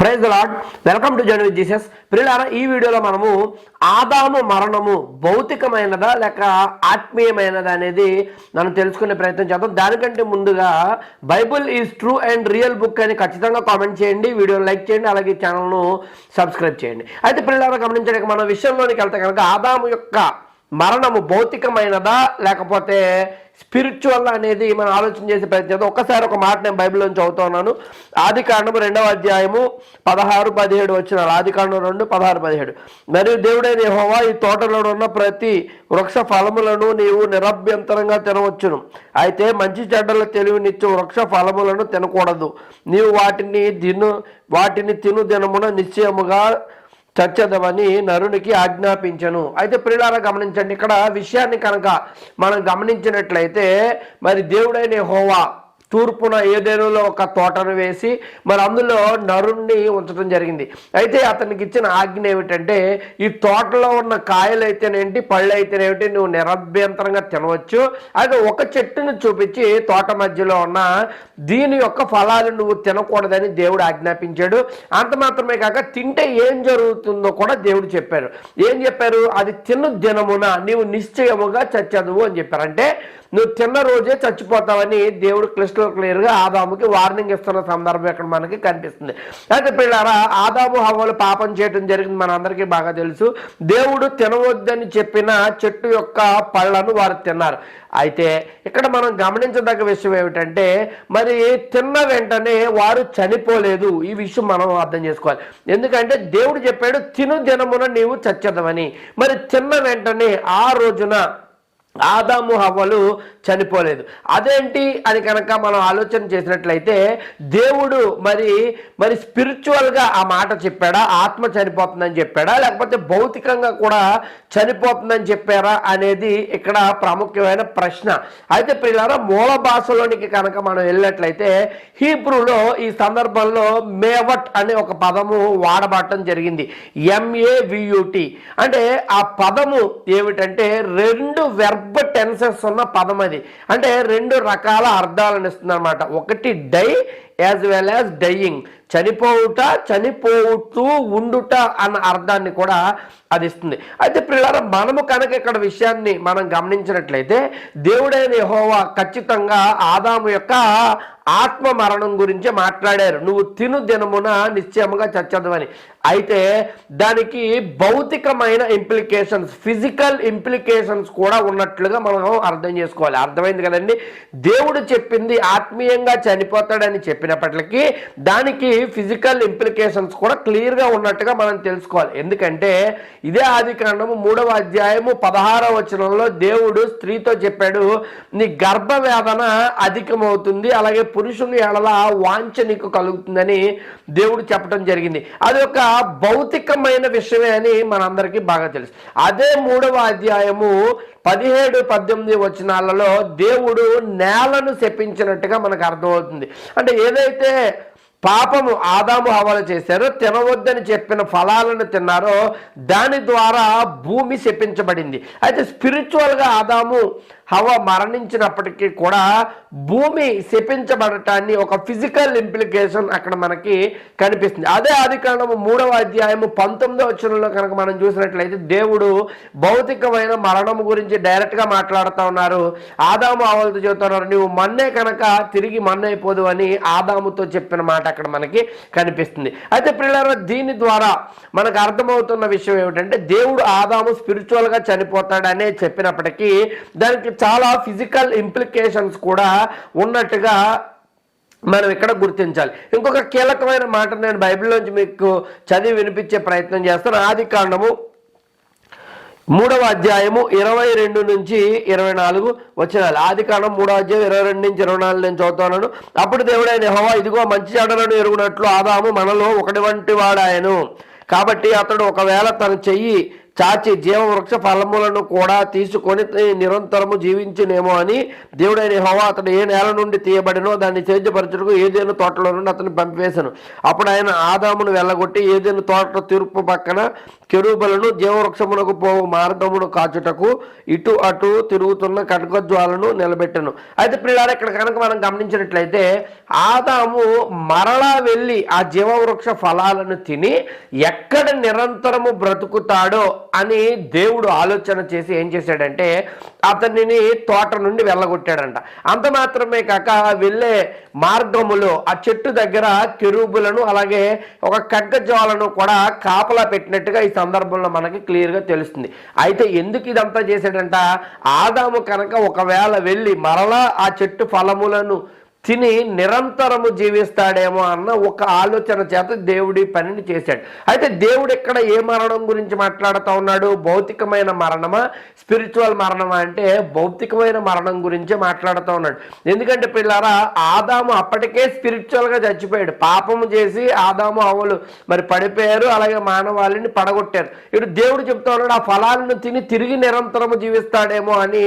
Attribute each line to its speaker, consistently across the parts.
Speaker 1: Praise lord welcome to journey with Jesus. పిల్లారా ఈ వీడియోలో మనము ఆదాము మరణము భౌతికమైనదా లేక ఆత్మీయమైనదా అనేది మనం తెలుసుకునే ప్రయత్నం చేద్దాం. దానికంటే ముందుగా Bible is true and real book అని ఖచ్చితంగా కామెంట్ చేయండి వీడియోని లైక్ చేయండి అలాగే ఛానల్ను సబ్స్క్రైబ్ చేయండి. అయితే పిల్లారా గమనించడానికి మన విషయంలోనికి వెళ్తే కనుక ఆదాము యొక్క మరణము భౌతికమైనదా? లేకపోతే స్పిరిచువల్ అనేది మనం ఆలోచన చేసే ప్రయత్నం చేద్దాం. ఒక్కసారి ఒక మాట నేను బైబిల్లో చదువుతున్నాను ఆది కాండము రెండవ అధ్యాయము పదహారు పదిహేడు వచ్చిన ఆది కాండం రెండు పదహారు పదిహేడు. మరియు దేవుడైన హోవా ఈ తోటలో ఉన్న ప్రతి వృక్ష ఫలములను నీవు నిరభ్యంతరంగా తినవచ్చును. అయితే మంచి చెడ్డల తెలివినిచ్చు వృక్ష ఫలములను తినకూడదు. నీవు వాటిని దిను వాటిని తిను దినమున నిశ్చయముగా చచ్చదవని నరునికి ఆజ్ఞాపించను. అయితే ప్రియులారా గమనించండి ఇక్కడ విషయాన్ని కనుక మనం గమనించినట్లయితే మరి దేవుడైన హోవా తూర్పున ఏదేనులో ఒక తోటను వేసి మరి అందులో నరుణ్ణి ఉంచడం జరిగింది. అయితే అతనికి ఇచ్చిన ఆజ్ఞ ఏమిటంటే ఈ తోటలో ఉన్న కాయలు అయితేనేంటి పళ్ళు అయితేనేమిటి నువ్వు నిరభ్యంతరంగా తినవచ్చు. అయితే ఒక చెట్టును చూపించి తోట మధ్యలో ఉన్న దీని యొక్క ఫలాలు నువ్వు తినకూడదని దేవుడు ఆజ్ఞాపించాడు. అంత మాత్రమే కాక తింటే ఏం జరుగుతుందో కూడా దేవుడు చెప్పారు ఏం చెప్పారు? అది తిన్న దినమున నీవు నిశ్చయముగా చచ్చదువు అని చెప్పారు. అంటే నువ్వు తిన్న రోజే చచ్చిపోతావని దేవుడు క్లిష్ట క్లిస్టల్ క్లియర్గా ఆదాముకి వార్నింగ్ ఇస్తున్న సందర్భం ఇక్కడ మనకి కనిపిస్తుంది. అయితే పిల్లారా ఆదాము హవ్వలు పాపం చేయటం జరిగింది మనందరికీ బాగా తెలుసు. దేవుడు తినవద్దని చెప్పిన చెట్టు యొక్క పళ్ళను వారు తిన్నారు. అయితే ఇక్కడ మనం గమనించదగ్గ విషయం ఏమిటంటే మరి తిన్న వెంటనే వారు చనిపోలేదు. ఈ విషయం మనం అర్థం చేసుకోవాలి. ఎందుకంటే దేవుడు చెప్పాడు తిను దినమున నీవు చచ్చదవని. మరి తిన్న వెంటనే ఆ రోజున ఆదాము హవ్వలు చనిపోలేదు. అదేంటి అని కనుక మనం ఆలోచన చేసినట్లయితే దేవుడు మరి మరి స్పిరిచువల్గా ఆ మాట చెప్పాడా? ఆత్మ చనిపోతుందని చెప్పాడా? లేకపోతే భౌతికంగా కూడా చనిపోతుందని చెప్పారా అనేది ఇక్కడ ప్రాముఖ్యమైన ప్రశ్న. అయితే ప్రియులారా మూల భాషలోనికి కనుక మనం వెళ్ళినట్లయితే హీబ్రూలో ఈ సందర్భంలో మేవట్ అనే ఒక పదము వాడబడటం జరిగింది. ఎంఏవియుటి అంటే ఆ పదము ఏమిటంటే రెండు వెర్బ్ టెన్సెస్ ఉన్న పదం అది. అంటే రెండు రకాల అర్థాలను ఇస్తుంది అనమాట ఒకటి die as well as dying. చనిపోవుట చనిపోవుతూ ఉండుట అన్న అర్థాన్ని కూడా అది ఇస్తుంది. అయితే పిల్లల మనము కనుక ఇక్కడ విషయాన్ని మనం గమనించినట్లయితే దేవుడైన హోవా ఖచ్చితంగా ఆదాము యొక్క ఆత్మ మరణం గురించి మాట్లాడారు. నువ్వు తిను దినమున నిశ్చయముగా చచ్చదవని. అయితే దానికి భౌతికమైన ఇంప్లికేషన్స్ ఫిజికల్ ఇంప్లికేషన్స్ కూడా ఉన్నట్లుగా మనం అర్థం చేసుకోవాలి. అర్థమైంది కదండి? దేవుడు చెప్పింది ఆత్మీయంగా చనిపోతాడని చెప్పినప్పటికీ దానికి ఫిజికల్ ఇంప్లికేషన్స్ కూడా క్లియర్గా ఉన్నట్టుగా మనం తెలుసుకోవాలి. ఎందుకంటే ఇదే ఆది కాండము మూడవ అధ్యాయము పదహారవ వచనంలో దేవుడు స్త్రీతో చెప్పాడు నీ గర్భవేదన అధికమవుతుంది అలాగే పురుషుని ఎడల వాంఛ నీకు కలుగుతుందని దేవుడు చెప్పడం జరిగింది. అది ఒక భౌతికమైన విషయమే అని మనందరికీ బాగా తెలుసు. అదే మూడవ అధ్యాయము పదిహేడు పద్దెనిమిది వచనాలలో దేవుడు నేలను శపించినట్టుగా మనకు అర్థమవుతుంది. అంటే ఏదైతే పాపము ఆదాము హవాలు చేశారో తినవద్దని చెప్పిన ఫలాలను తిన్నారో దాని ద్వారా భూమి శపించబడింది. అయితే స్పిరిచువల్గా ఆదాము హవ మరణించినప్పటికీ కూడా భూమి శపించబడటాన్ని ఒక ఫిజికల్ ఇంప్లికేషన్ అక్కడ మనకి కనిపిస్తుంది. అదే ఆది మూడవ అధ్యాయము పంతొమ్మిదవ వచనంలో కనుక మనం చూసినట్లయితే దేవుడు భౌతికమైన మరణం గురించి డైరెక్ట్గా మాట్లాడుతూ ఉన్నారు. ఆదాము ఆవలతో చెబుతున్నారు నువ్వు మన్నే కనుక తిరిగి మన్నైపోదు అని ఆదాముతో చెప్పిన మాట అక్కడ మనకి కనిపిస్తుంది. అయితే పిల్లల దీని ద్వారా మనకు అర్థమవుతున్న విషయం ఏమిటంటే దేవుడు ఆదాము స్పిరిచువల్గా చనిపోతాడనే చెప్పినప్పటికీ దానికి చాలా ఫిజికల్ ఇంప్లికేషన్స్ కూడా ఉన్నట్టుగా మనం ఇక్కడ గుర్తించాలి. ఇంకొక కీలకమైన మాట నేను బైబిల్లోంచి మీకు చదివి వినిపించే ప్రయత్నం చేస్తాను. ఆది కాండము మూడవ అధ్యాయము ఇరవై రెండు నుంచి ఇరవై నాలుగు వచ్చినాలి ఆది కాలం మూడవ అధ్యాయం ఇరవై రెండు నుంచి ఇరవై నాలుగు నేను చదువుతున్నాను. అప్పుడు దేవుడైన హోవా ఇదిగో మంచి చెడలను ఎరుగునట్లు ఆదాము మనలో ఒకటి వంటి వాడాయను. కాబట్టి అతడు ఒకవేళ తన చెయ్యి చాచి జీవవృక్ష ఫలములను కూడా తీసుకొని నిరంతరము జీవించునేమో అని దేవుడైన హోవా అతడు ఏ నేల నుండి తీయబడినో దాన్ని సేద్యపరచుటకు ఏదైనా తోటలో నుండి అతను పంపివేశాను అప్పుడు ఆయన ఆదామును వెళ్ళగొట్టి ఏదైనా తోట తూర్పు పక్కన కెరూబలను జీవవృక్షమునకు పోవు మార్గమును కాచుటకు ఇటు అటు తిరుగుతున్న కటకజ్వాలను నిలబెట్టను. అయితే పిల్లలు ఇక్కడ కనుక మనం గమనించినట్లయితే ఆదాము మరలా వెళ్ళి ఆ జీవవృక్ష ఫలాలను తిని ఎక్కడ నిరంతరము బ్రతుకుతాడో అని దేవుడు ఆలోచన చేసి ఏం చేశాడంటే అతనిని తోట నుండి వెళ్ళగొట్టాడంట. అంత మాత్రమే కాక వెళ్ళే మార్గములో ఆ చెట్టు దగ్గర కెరూబులను అలాగే ఒక ఖడ్గజ్వాలను కూడా కాపలా పెట్టినట్టుగా ఈ సందర్భంలో మనకి క్లియర్గా తెలుస్తుంది. అయితే ఎందుకు ఇదంతా చేశాడంట? ఆదాము కనుక ఒకవేళ వెళ్ళి మరలా ఆ చెట్టు ఫలములను తిని నిరంతరము జీవిస్తాడేమో అన్న ఒక ఆలోచన చేత దేవుడి పనిని చేశాడు. అయితే దేవుడు ఇక్కడ ఏ మరణం గురించి మాట్లాడుతూ ఉన్నాడు? భౌతికమైన మరణమా? స్పిరిచువల్ మరణమా? అంటే భౌతికమైన మరణం గురించి మాట్లాడుతూ ఉన్నాడు. ఎందుకంటే పిల్లారా ఆదాము అప్పటికే స్పిరిచువల్గా చచ్చిపోయాడు. పాపము చేసి ఆదాము అవలు మరి పడిపోయారు అలాగే మానవాళిని పడగొట్టారు. ఇప్పుడు దేవుడు చెప్తా ఉన్నాడు ఆ ఫలాలను తిని తిరిగి నిరంతరము జీవిస్తాడేమో అని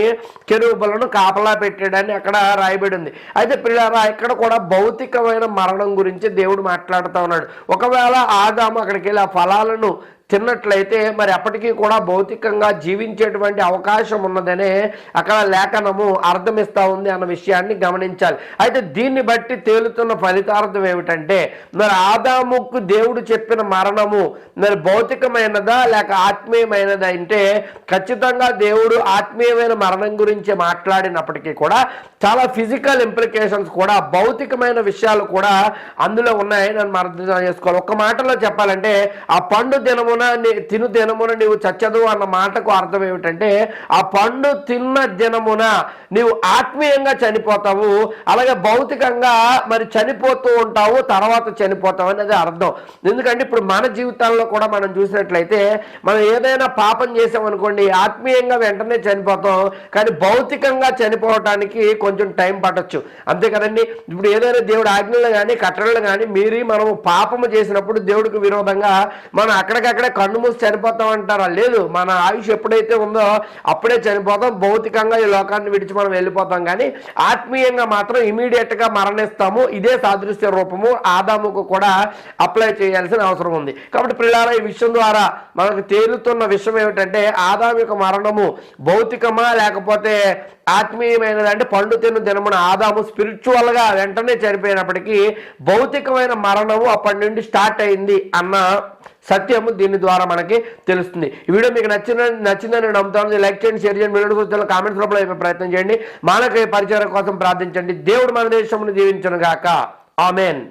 Speaker 1: కెరూబలను కాపలా పెట్టాడని అక్కడ రాయబడి ఉంది. అయితే పిల్లారా ఇక్కడ కూడా భౌతికమైన మరణం గురించి దేవుడు మాట్లాడుతూ ఉన్నాడు. ఒకవేళ ఆదాము అక్కడికి వెళ్ళి ఆ ఫలాలను తిన్నట్లయితే మరి అప్పటికీ కూడా భౌతికంగా జీవించేటువంటి అవకాశం ఉన్నదనే అక్కడ లేఖనము అర్థమిస్తూ ఉంది అన్న విషయాన్ని గమనించాలి. అయితే దీన్ని బట్టి తేలుతున్న ఫలితార్థం ఏమిటంటే మరి ఆదాముకు దేవుడు చెప్పిన మరణము మరి భౌతికమైనదా లేక ఆత్మీయమైనదా అంటే ఖచ్చితంగా దేవుడు ఆత్మీయమైన మరణం గురించి మాట్లాడినప్పటికీ కూడా చాలా ఫిజికల్ ఇంప్లికేషన్స్ కూడా భౌతికమైన విషయాలు కూడా అందులో ఉన్నాయని మనం అర్థం చేసుకోవాలి. ఒక మాటలో చెప్పాలంటే ఆ పండు దినమున తిన తిను దినమున నీవు చచ్చదు అన్న మాటకు అర్థం ఏమిటంటే ఆ పండు తిన్న దినమున నీవు ఆత్మీయంగా చనిపోతావు అలాగే భౌతికంగా మరి చనిపోతూ ఉంటావు తర్వాత చనిపోతావు అనేది అర్థం. ఎందుకంటే ఇప్పుడు మన జీవితాల్లో కూడా మనం చూసినట్లయితే మనం ఏదైనా పాపం చేసామనుకోండి ఆత్మీయంగా వెంటనే చనిపోతాం కానీ భౌతికంగా చనిపోవటానికి కొంచెం టైం పట్టచ్చు. అంతే కదండి? ఇప్పుడు ఏదైనా దేవుడు ఆజ్ఞలు కానీ కట్టడలు కానీ మీరి మనం పాపము చేసినప్పుడు దేవుడికి విరోధంగా మనం అక్కడికక్కడే కన్ను మూసి చనిపోతాం అంటారా? లేదు మన ఆయుష్ ఎప్పుడైతే ఉందో అప్పుడే చనిపోతాం. భౌతికంగా ఈ లోకాన్ని విడిచి మనం వెళ్ళిపోతాం. కానీ ఆత్మీయంగా మాత్రం ఇమీడియట్గా మరణిస్తాము. ఇదే సాదృశ్య రూపము. ఆదాముకు కూడా అప్లై చేయాల్సిన అవసరం ఉంది. కాబట్టి పిల్లల ఈ విషయం ద్వారా మనకు తేలుతున్న విషయం ఏమిటంటే ఆదాము యొక్క మరణము భౌతికమా లేకపోతే ఆత్మీయమైనది అంటే పండు తిన్న దినమున ఆదాము స్పిరిచువల్గా వెంటనే చనిపోయినప్పటికీ భౌతికమైన మరణము అప్పటి నుండి స్టార్ట్ అయింది అన్న సత్యము దీని ద్వారా మనకి తెలుస్తుంది. ఈ వీడియో మీకు నచ్చిన నచ్చిందని నేను నమ్ముతాను లైక్ చేయండి షేర్ చేయండి వీడియో కోసం కామెంట్స్ రూపంలో అయిపోయి ప్రయత్నం చేయండి. మానవ పరిచయం కోసం ప్రార్థించండి. దేవుడు మన దేశమును దీవించను గాక ఆమెన్.